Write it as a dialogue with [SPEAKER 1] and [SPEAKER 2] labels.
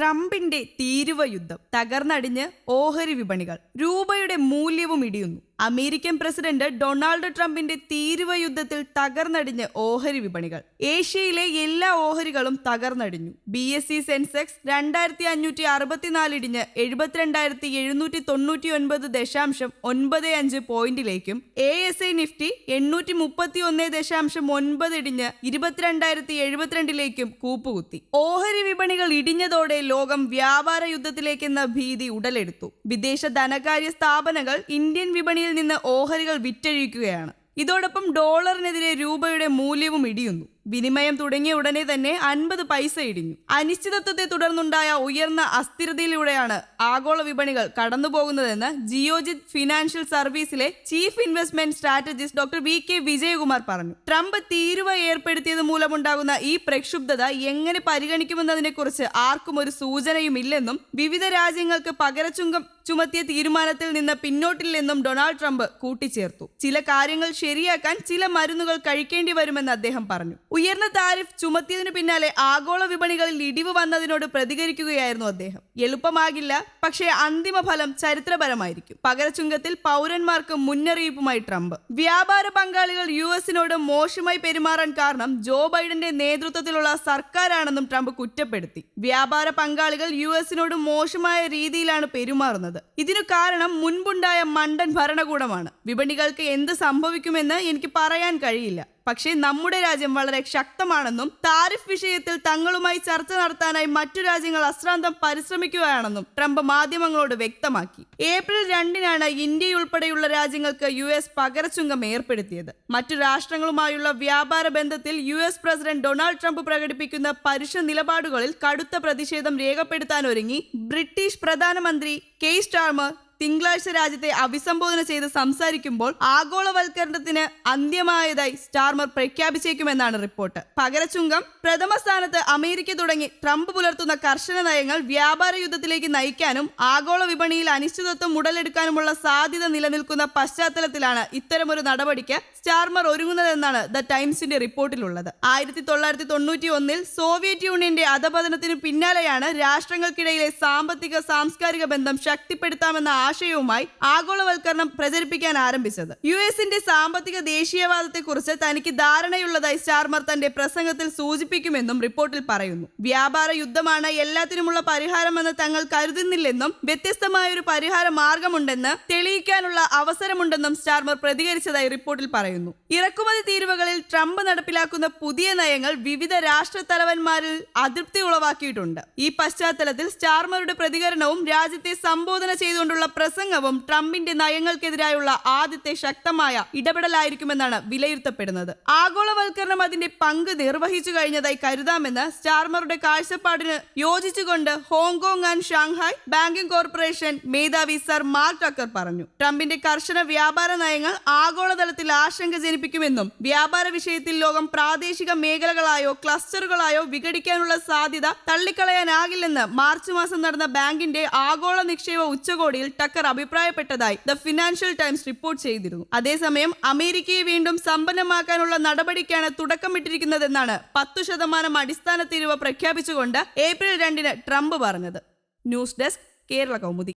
[SPEAKER 1] ട്രംപിന്റെ തീരുവ യുദ്ധം തകർന്നടിഞ്ഞ് ഓഹരി വിപണികൾ രൂപയുടെ മൂല്യവും ഇടിയുന്നു. അമേരിക്കൻ പ്രസിഡന്റ് ഡൊണാൾഡ് ട്രംപിന്റെ തീരുവ യുദ്ധത്തിൽ തകർന്നടിഞ്ഞ് ഓഹരി വിപണികൾ. ഏഷ്യയിലെ എല്ലാ ഓഹരികളും തകർന്നടിഞ്ഞു. ബി എസ് സി സെൻസെക്സ് രണ്ടായിരത്തി അഞ്ഞൂറ്റി അറുപത്തിനാല് ഇടിഞ്ഞ് എഴുപത്തിരണ്ടായിരത്തി എഴുന്നൂറ്റി തൊണ്ണൂറ്റി ഒൻപത് ദശാംശം ഒൻപത് അഞ്ച് പോയിന്റിലേക്കും എ എസ് ഐ നിഫ്റ്റി എണ്ണൂറ്റി മുപ്പത്തി ഒന്ന് ദശാംശം ഒൻപത് ഇടിഞ്ഞ് ഇരുപത്തിരണ്ടായിരത്തി എഴുപത്തിരണ്ടിലേക്കും കൂപ്പുകുത്തി. ഓഹരി വിപണികൾ ഇടിഞ്ഞതോടെ ലോകം വ്യാപാര യുദ്ധത്തിലേക്കെന്ന ഭീതി ഉടലെടുത്തു. വിദേശ ധനകാര്യ സ്ഥാപനങ്ങൾ ഇന്ത്യൻ വിപണിയിൽ നിന്ന് ഓഹരികൾ വിറ്റഴിക്കുകയാണ്. ഇതോടൊപ്പം ഡോളറിനെതിരെ രൂപയുടെ മൂല്യവും ഇടിയുന്നു. വിനിമയം തുടങ്ങിയ ഉടനെ തന്നെ അൻപത് പൈസ ഇടിഞ്ഞു. അനിശ്ചിതത്വത്തെ തുടർന്നുണ്ടായ ഉയർന്ന അസ്ഥിരതയിലൂടെയാണ് ആഗോള വിപണികൾ കടന്നുപോകുന്നതെന്ന് Geojit financial സർവീസിലെ chief investment strategist doctor V K Vijayakumar പറഞ്ഞു. ട്രംപ് തീരുവ ഏർപ്പെടുത്തിയത് മൂലമുണ്ടാകുന്ന ഈ പ്രക്ഷുബ്ധത എങ്ങനെ പരിഗണിക്കുമെന്നതിനെക്കുറിച്ച് ആർക്കും ഒരു സൂചനയുമില്ലെന്നും വിവിധ രാജ്യങ്ങൾക്ക് പകരച്ചുങ്കം ചുമത്തിയ തീരുമാനത്തിൽ നിന്ന് പിന്നോട്ടില്ലെന്നും ഡൊണാൾഡ് ട്രംപ് കൂട്ടിച്ചേർത്തു. ചില കാര്യങ്ങൾ ശരിയാക്കാൻ ചില മരുന്നുകൾ കഴിക്കേണ്ടി വരുമെന്ന് അദ്ദേഹം പറഞ്ഞു. ഉയർന്ന താരിഫ് ചുമത്തിയതിനു പിന്നാലെ ആഗോള വിപണികളിൽ ഇടിവ് വന്നതിനോട് പ്രതികരിക്കുകയായിരുന്നു അദ്ദേഹം. എളുപ്പമാകില്ല പക്ഷേ അന്തിമ ഫലം ചരിത്രപരമായിരിക്കും. പകരച്ചുങ്കത്തിൽ പൗരന്മാർക്ക് മുന്നറിയിപ്പുമായി ട്രംപ്. വ്യാപാര പങ്കാളികൾ യു എസിനോട് മോശമായി പെരുമാറാൻ കാരണം ജോ ബൈഡന്റെ നേതൃത്വത്തിലുള്ള സർക്കാരാണെന്നും ട്രംപ് കുറ്റപ്പെടുത്തി. വ്യാപാര പങ്കാളികൾ യു എസിനോട് മോശമായ രീതിയിലാണ് പെരുമാറുന്നത്. ഇതിനു കാരണം മുൻപുണ്ടായ മണ്ടൻ ഭരണകൂടമാണ്. വിപണികൾക്ക് എന്ത് സംഭവിക്കുമെന്ന് എനിക്ക് പറയാൻ കഴിയില്ല. പക്ഷേ നമ്മുടെ രാജ്യം വളരെ ശക്തമാണെന്നും താരിഫ് വിഷയത്തിൽ തങ്ങളുമായി ചർച്ച നടത്താനായി മറ്റു രാജ്യങ്ങൾ അശ്രാന്തം പരിശ്രമിക്കുകയാണെന്നും ട്രംപ് മാധ്യമങ്ങളോട് വ്യക്തമാക്കി. ഏപ്രിൽ രണ്ടിനാണ് ഇന്ത്യയുൾപ്പെടെയുള്ള രാജ്യങ്ങൾക്ക് യു എസ് പകരച്ചുങ്കം ഏർപ്പെടുത്തിയത്. മറ്റു രാഷ്ട്രങ്ങളുമായുള്ള വ്യാപാര ബന്ധത്തിൽ U S president Donald Trump പ്രകടിപ്പിക്കുന്ന പരുഷ നിലപാടുകളിൽ കടുത്ത പ്രതിഷേധം രേഖപ്പെടുത്താൻ ഒരുങ്ങി ബ്രിട്ടീഷ് പ്രധാനമന്ത്രി കെയ് സ്റ്റാർമർ തിങ്കളാഴ്ച രാജ്യത്തെ അഭിസംബോധന ചെയ്ത് സംസാരിക്കുമ്പോൾ ആഗോളവൽക്കരണത്തിന് അന്ത്യമായതായി സ്റ്റാർമർ പ്രഖ്യാപിച്ചേക്കുമെന്നാണ് റിപ്പോർട്ട്. പകരച്ചുങ്കം പ്രഥമ സ്ഥാനത്ത് അമേരിക്ക തുടങ്ങി ട്രംപ് പുലർത്തുന്ന കർശന നയങ്ങൾ വ്യാപാര യുദ്ധത്തിലേക്ക് നയിക്കാനും ആഗോള വിപണിയിൽ അനിശ്ചിതത്വം ഉടലെടുക്കാനുമുള്ള സാധ്യത നിലനിൽക്കുന്ന പശ്ചാത്തലത്തിലാണ് ഇത്തരമൊരു നടപടിക്ക് സ്റ്റാർമർ ഒരുങ്ങുന്നതെന്നാണ് ദ ടൈംസിന്റെ റിപ്പോർട്ടിലുള്ളത്. ആയിരത്തി തൊള്ളായിരത്തി തൊണ്ണൂറ്റി ഒന്നിൽ സോവിയറ്റ് യൂണിയന്റെ അധപതനത്തിനു പിന്നാലെയാണ് രാഷ്ട്രങ്ങൾക്കിടയിലെ സാമ്പത്തിക സാംസ്കാരിക ബന്ധം ശക്തിപ്പെടുത്താമെന്ന ആശയവുമായി ആഗോളവൽക്കരണം പ്രചരിപ്പിക്കാൻ ആരംഭിച്ചത്. യു എസിന്റെ സാമ്പത്തിക ദേശീയവാദത്തെക്കുറിച്ച് തനിക്ക് ധാരണയുള്ളതായി സ്റ്റാർമർ തന്റെ പ്രസംഗത്തിൽ സൂചിപ്പിക്കുമെന്നും റിപ്പോർട്ടിൽ പറയുന്നു. വ്യാപാര യുദ്ധമാണ് എല്ലാത്തിനുമുള്ള പരിഹാരമെന്ന് തങ്ങൾ കരുതുന്നില്ലെന്നും വ്യത്യസ്തമായ ഒരു പരിഹാര മാർഗമുണ്ടെന്ന് തെളിയിക്കാനുള്ള അവസരമുണ്ടെന്നും സ്റ്റാർമർ പ്രതികരിച്ചതായി റിപ്പോർട്ടിൽ പറയുന്നു. ഇറക്കുമതി തീരുവകളിൽ ട്രംപ് നടപ്പിലാക്കുന്ന പുതിയ നയങ്ങൾ വിവിധ രാഷ്ട്ര തലവന്മാരിൽ അതൃപ്തി ഉളവാക്കിയിട്ടുണ്ട്. ഈ പശ്ചാത്തലത്തിൽ സ്റ്റാർമറുടെ പ്രതികരണവും രാജ്യത്തെ സംബോധന ചെയ്തുകൊണ്ടുള്ള പ്രസംഗവും ട്രംപിന്റെ നയങ്ങൾക്കെതിരായുള്ള ആദ്യത്തെ ശക്തമായ ഇടപെടലായിരിക്കുമെന്നാണ് വിലയിരുത്തപ്പെടുന്നത്. ആഗോളവൽക്കരണം അതിന്റെ പങ്ക് നിർവഹിച്ചു കഴിഞ്ഞതായി കരുതാമെന്ന് സ്റ്റാർമറുടെ കാഴ്ചപ്പാടിന് യോജിച്ചുകൊണ്ട് Hong Kong and Shanghai banking corporation മേധാവി സർ മാർക്ക് ടക്കർ പറഞ്ഞു. ട്രംപിന്റെ കർശന വ്യാപാര നയങ്ങൾ ആഗോളതലത്തിൽ ആശങ്ക ജനിപ്പിക്കുമെന്നും വ്യാപാര വിഷയത്തിൽ ലോകം പ്രാദേശിക മേഖലകളായോ ക്ലസ്റ്ററുകളായോ വിഘടിക്കാനുള്ള സാധ്യത തള്ളിക്കളയാനാകില്ലെന്ന് മാർച്ച് മാസം നടന്ന ബാങ്കിന്റെ ആഗോള നിക്ഷേപ ഉച്ചകോടിയിൽ ടക്കർ അഭിപ്രായപ്പെട്ടതായി ദ ഫിനാൻഷ്യൽ ടൈംസ് റിപ്പോർട്ട് ചെയ്തിരുന്നു. അതേസമയം അമേരിക്കയെ വീണ്ടും സമ്പന്നമാക്കാനുള്ള നടപടിക്കാണ് തുടക്കമിട്ടിരിക്കുന്നതെന്നാണ് പത്തു ശതമാനം അടിസ്ഥാന തീരുവ പ്രഖ്യാപിച്ചുകൊണ്ട് ഏപ്രിൽ രണ്ടിന് ട്രംപ് പറഞ്ഞത്. News desk Kerala Kaumudi.